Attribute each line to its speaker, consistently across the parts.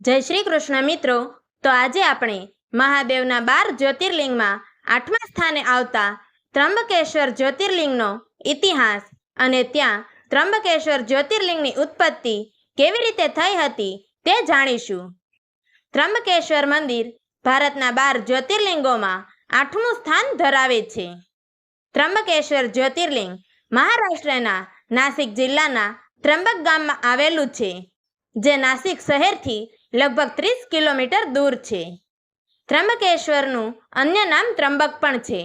Speaker 1: જય શ્રી કૃષ્ણ મિત્રો. તો આજે આપણે મહાદેવના બાર જ્યોતિર્લિંગમાં આઠમા સ્થાને આવતા ત્રંબકેશ્વર જ્યોતિર્લિંગનો ઇતિહાસ અને ત્યાં ત્રંબકેશ્વર જ્યોતિર્લિંગની ઉત્પત્તિ કેવી રીતે થઈ હતી તે જાણીશું. ત્રંબકેશ્વર મંદિર ભારતના બાર જ્યોતિર્લિંગોમાં આઠમું સ્થાન ધરાવે છે. ત્રંબકેશ્વર જ્યોતિર્લિંગ મહારાષ્ટ્રના નાસિક જિલ્લાના ત્રંબક ગામમાં આવેલું છે, જે નાસિક શહેરથી લગભગ ત્રીસ કિલોમીટર દૂર છે. ત્રંબકેશ્વરનું અન્ય નામ ત્રંબક પણ છે.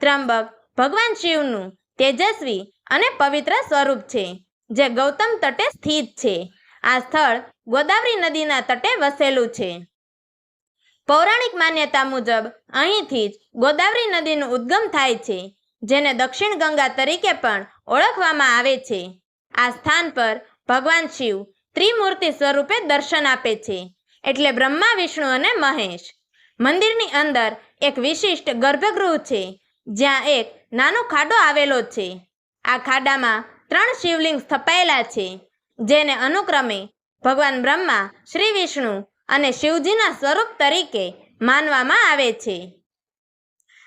Speaker 1: ત્રંબક ભગવાન શિવનું તેજસ્વી અને પવિત્ર સ્વરૂપ છે, જે ગૌતમ તટે સ્થિત છે. આ સ્થળ ગોદાવરી નદીના તટે વસેલું છે. પૌરાણિક માન્યતા મુજબ અહીંથી જ ગોદાવરી નદીનું ઉદ્ગમ થાય છે, જેને દક્ષિણ ગંગા તરીકે પણ ઓળખવામાં આવે છે. આ સ્થાન પર ભગવાન શિવ ત્રિમૂર્તિ સ્વરૂપે દર્શન આપે છે. એટલે બ્રહ્મા, વિષ્ણુ અને મહેશ. મંદિરની અંદર એક વિશિષ્ટ ગર્ભગૃહ છે, જ્યાં એક નાનો ખાડો આવેલો છે. આ ખાડામાં ત્રણ શિવલિંગ સ્થપાયેલા છે, જેને અનુક્રમે ભગવાન બ્રહ્મા, શ્રી વિષ્ણુ અને શિવજીના સ્વરૂપ તરીકે માનવામાં આવે છે.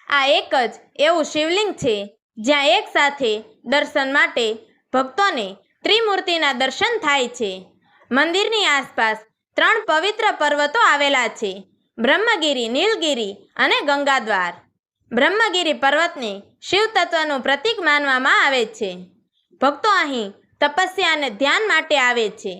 Speaker 1: આ એક જ એવું શિવલિંગ છે, જ્યાં એક સાથે દર્શન માટે ભક્તોને ત્રિમૂર્તિના દર્શન થાય છે. મંદિરની આસપાસ ત્રણ પવિત્ર પર્વતો આવેલા છે. બ્રહ્મગીરી, નીલગીરી અને ગંગાદ્વાર. બ્રહ્મગીરી પર્વતને શિવ તત્વનું પ્રતીક માનવામાં આવે છે. ભક્તો અહીં તપસ્યા અને ધ્યાન માટે આવે છે.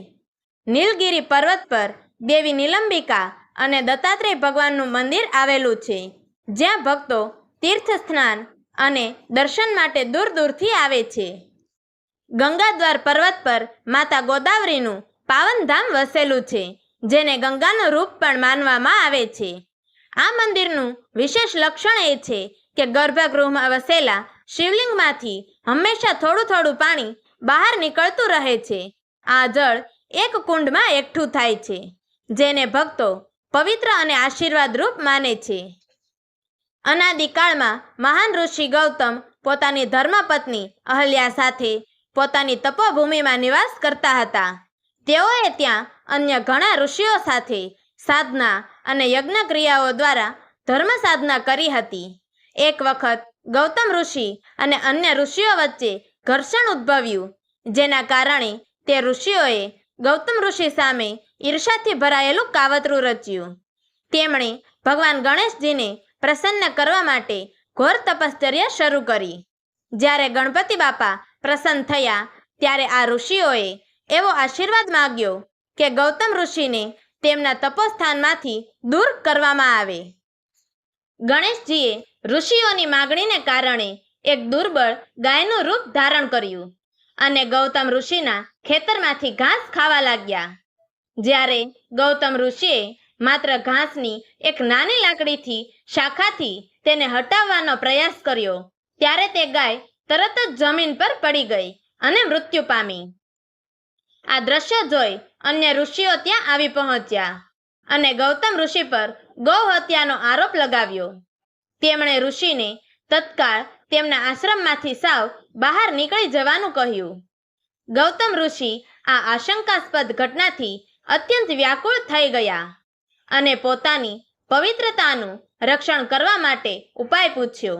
Speaker 1: નીલગિરી પર્વત પર દેવી નિલંબિકા અને દત્તાત્રેય ભગવાનનું મંદિર આવેલું છે, જ્યાં ભક્તો તીર્થ સ્નાન અને દર્શન માટે દૂર દૂરથી આવે છે. ગંગાદ્વાર પર્વત પર માતા ગોદાવરીનું પાવનધામ વસેલું છે, જેને ગંગાનું રૂપ પણ માનવામાં આવે છે. આ મંદિરનું વિશેષ લક્ષણ એ છે કે ગર્ભગૃહમાં વસેલા શિવલિંગમાંથી હંમેશા થોડું થોડું પાણી બહાર નીકળતું રહે છે. આ જળ એક કુંડમાં એકઠું થાય છે, જેને ભક્તો પવિત્ર અને આશીર્વાદ રૂપ માને છે. અનાદિકાળમાં મહાન ઋષિ ગૌતમ પોતાની ધર્મપત્ની અહલ્યા સાથે પોતાની તપોભૂમિમાં નિવાસ કરતા હતા. તેઓએ ત્યાં અન્ય ઘણા ઋષિઓ સાથે સાધના અને યજ્ઞ ક્રિયાઓ દ્વારા ધર્મ સાધના કરી હતી. એક વખત ગૌતમ ઋષિ અને અન્ય ઋષિઓ વચ્ચે ઘર્ષણ ઉદ્ભવ્યું, જેના કારણે તે ઋષિઓએ ગૌતમ ઋષિ સામે ઈર્ષાથી ભરાયેલું કાવતરું રચ્યું. તેમણે ભગવાન ગણેશજીને પ્રસન્ન કરવા માટે ઘોર તપશ્ચર્યા શરૂ કરી. જ્યારે ગણપતિ બાપા પ્રસન્ન થયા, ત્યારે આ ઋષિઓએ એવો આશીર્વાદ માગ્યો કે ગૌતમ ઋષિને તેમના તપોસ્થાનમાંથી દૂર કરવામાં આવે. ગણેશજીએ ઋષિઓની માગણીને કારણે એક દુર્બળ ગાયનું રૂપ ધારણ કર્યું અને ગૌતમ ઋષિના ખેતરમાંથી ઘાસ ખાવા લાગ્યા. જ્યારે ગૌતમ ઋષિએ માત્ર ઘાસની એક નાની લાકડીથી શાખાથી તેને હટાવવાનો પ્રયાસ કર્યો, ત્યારે તે ગાય તરત જ જમીન પર પડી ગઈ અને મૃત્યુ પામી. આ દ્રશ્ય જોઈ અન્ય ઋષિઓ ત્યાં આવી પહોંચ્યા અને ગૌતમ ઋષિ પર ગૌ હત્યાનો આરોપ લગાવ્યો. તેમણે ઋષિને તત્કાળ તેમના આશ્રમમાંથી સાવ બહાર નીકળી જવાનું કહ્યું. ગૌતમ ઋષિ આ આશંકાસ્પદ ઘટનાથી અત્યંત વ્યાકુળ થઈ ગયા અને પોતાની પવિત્રતાનું રક્ષણ કરવા માટે ઉપાય પૂછ્યો.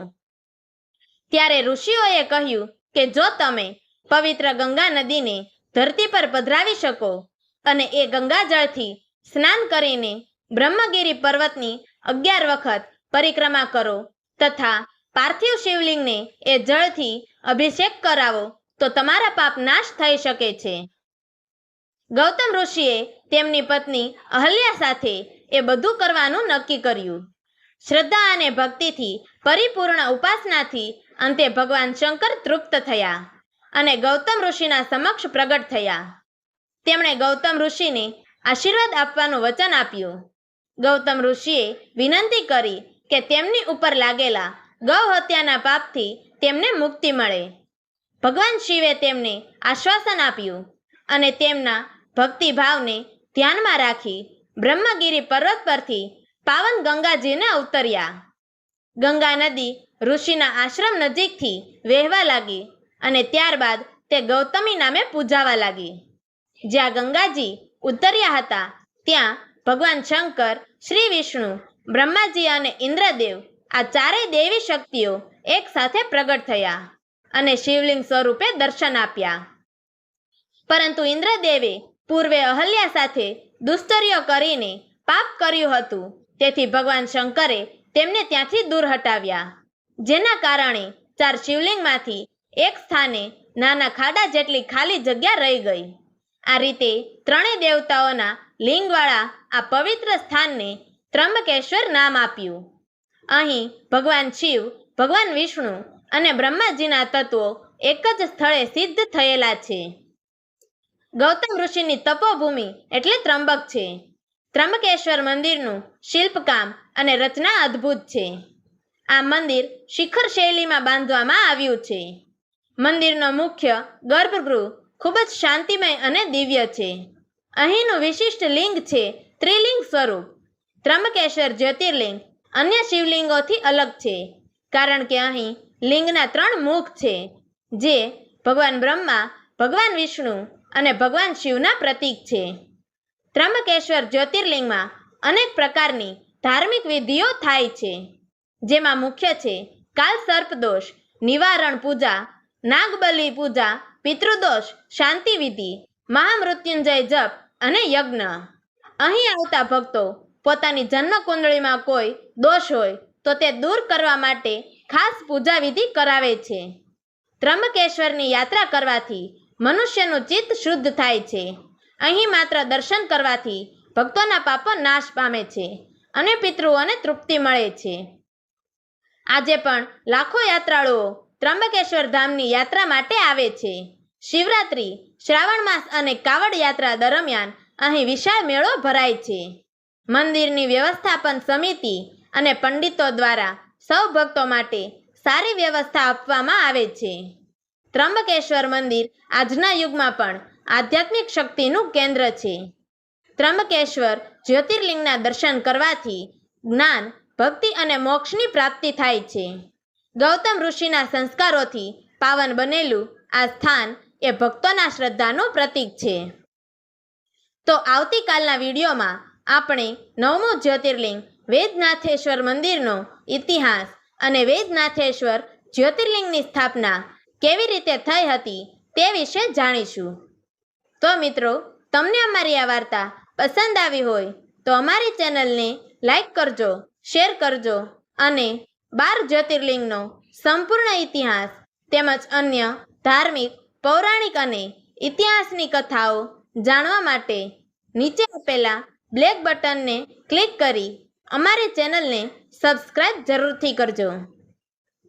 Speaker 1: ત્યારે ઋષિઓએ કહ્યું કે જો તમે પવિત્ર ગંગા નદીને ધરતી પર પધરાવી શકો અને એ ગંગાજળથી સ્નાન કરીને બ્રહ્મગીરી પર્વતની અગિયાર વખત પરિક્રમા કરો તથા પાર્થિવ શિવલિંગને એ જળથી અભિષેક કરાવો તો તમારા પાપ નાશ થઈ શકે છે. ગૌતમ ઋષિએ તેમની પત્ની અહલ્યા સાથે એ બધું કરવાનું નક્કી કર્યું. શ્રદ્ધા અને ભક્તિથી પરિપૂર્ણ ઉપાસનાથી અંતે ભગવાન શંકર તૃપ્ત થયા. અને ગૌતમ ઋષિના સમક્ષ પ્રગટ થયા. તેમણે ગૌતમ ઋષિને આશીર્વાદ આપવાનું વચન આપ્યું. ગૌતમ ઋષિએ વિનંતી કરી કે તેમની ઉપર લાગેલા ગૌ હત્યાના પાપથી તેમને મુક્તિ મળે. ભગવાન શિવે તેમને આશ્વાસન આપ્યું અને તેમના ભક્તિભાવને ધ્યાનમાં રાખી બ્રહ્મગીરી પર્વત પરથી પાવન ગંગાજીને અવતર્યા ગંગા નદી ઋષિના આશ્રમ નજીકથી વહેવા લાગી. અને ત્યારબાદ તે ગૌતમી નામે પૂજાવા લાગી. જ્યાં ગંગાજી ઉતર્યા હતા, ત્યાં ભગવાન શંકર, શ્રી વિષ્ણુ, બ્રહ્માજી અને ઇન્દ્રદેવ આ ચારેય દેવી શક્તિઓ એક સાથે પ્રગટ થયા અને શિવલિંગ સ્વરૂપે દર્શન આપ્યા. પરંતુ ઇન્દ્રદેવે પૂર્વે અહલ્યા સાથે દુસ્તર્યો કરીને પાપ કર્યું હતું. તેથી ભગવાન શંકરે તેમને ત્યાંથી દૂર હટાવ્યા. જેના કારણે ચાર શિવલિંગમાંથી એક સ્થાને નાના ખાડા જેટલી ખાલી જગ્યા રહી ગઈ. આ રીતે ત્રણેય દેવતાઓના લિંગવાળા આ પવિત્ર સ્થાનને ત્રંબકેશ્વર નામ આપ્યું. અહીં ભગવાન શિવ, ભગવાન વિષ્ણુ અને બ્રહ્માજીના તત્વો એક જ સ્થળે સિદ્ધ થયેલા છે. ગૌતમ ઋષિની તપોભૂમિ એટલે ત્રંબક છે. ત્રંબકેશ્વર મંદિરનું શિલ્પકામ અને રચના અદ્ભુત છે. આ મંદિર શિખર શૈલીમાં બાંધવામાં આવ્યું છે. મંદિરનો મુખ્ય ગર્ભગૃહ ખૂબ જ શાંતિમય અને દિવ્ય છે. અહીંનું વિશિષ્ટ લિંગ છે ત્રિલિંગ સ્વરૂપ. ત્રંબકેશ્વર જ્યોતિર્લિંગ અન્ય શિવલિંગોથી અલગ છે, કારણ કે અહીં લિંગના ત્રણ મુખ છે, જે ભગવાન બ્રહ્મા, ભગવાન વિષ્ણુ અને ભગવાન શિવના પ્રતીક છે. ત્રંબકેશ્વર જ્યોતિર્લિંગમાં અનેક પ્રકારની ધાર્મિક વિધિઓ થાય છે, જેમાં મુખ્ય છે કાલ સર્પદોષ નિવારણ પૂજા નાગબલી પૂજા, પિતૃદોષ શાંતિ વિધિ મહામૃત્યુંજય જપ અને યજ્ઞ. અહીં આવતા ભક્તો પોતાની જન્મ કુંડળીમાં કોઈ દોષ હોય તો તે દૂર કરવા માટે ખાસ પૂજા વિધિ કરાવે છે. ત્રંબકેશ્વરની યાત્રા કરવાથી મનુષ્યનું ચિત્ત શુદ્ધ થાય છે. અહીં માત્ર દર્શન કરવાથી ભક્તોના પાપો નાશ પામે છે અને પિતૃઓને તૃપ્તિ મળે છે. આજે પણ લાખો યાત્રાળુઓ ત્રંબકેશ્વર ધામની યાત્રા માટે આવે છે. શિવરાત્રિ, શ્રાવણ માસ અને કાવડ યાત્રા દરમિયાન અહીં વિશાળ મેળો ભરાય છે. મંદિરની વ્યવસ્થાપન સમિતિ અને પંડિતો દ્વારા સૌ ભક્તો માટે સારી વ્યવસ્થા આપવામાં આવે છે. ત્રંબકેશ્વર મંદિર આજના યુગમાં પણ આધ્યાત્મિક શક્તિનું કેન્દ્ર છે. ત્રંબકેશ્વર જ્યોતિર્લિંગના દર્શન કરવાથી જ્ઞાન, ભક્તિ અને મોક્ષની પ્રાપ્તિ થાય છે. ગૌતમ ઋષિના સંસ્કારોથી પાવન બનેલું આ સ્થાન એ ભક્તોના શ્રદ્ધાનું પ્રતીક છે. તો આવતીકાલના વિડીયોમાં આપણે નવમું જ્યોતિર્લિંગ વેદનાથેશ્વર મંદિરનો ઇતિહાસ અને વેદનાથેશ્વર જ્યોતિર્લિંગની સ્થાપના કેવી રીતે થઈ હતી તે વિશે જાણીશું. તો મિત્રો, તમને અમારી આ વાર્તા પસંદ આવી હોય તો અમારી ચેનલને લાઈક કરજો, શેર કરજો અને બાર જ્યોતિર્લિંગનો સંપૂર્ણ ઇતિહાસ તેમજ અન્ય ધાર્મિક, પૌરાણિક અને ઇતિહાસની કથાઓ જાણવા માટે નીચે આપેલા બ્લેક બટનને ક્લિક કરી અમારી ચેનલને સબસ્ક્રાઇબ જરૂરથી કરજો.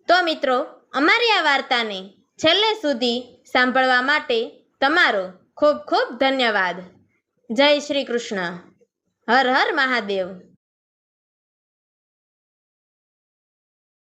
Speaker 1: તો મિત્રો, અમારી આ વાર્તાને છેલ્લે સુધી સાંભળવા માટે તમારો ખૂબ ખૂબ ધન્યવાદ. જય શ્રી કૃષ્ણ. હર હર મહાદેવ.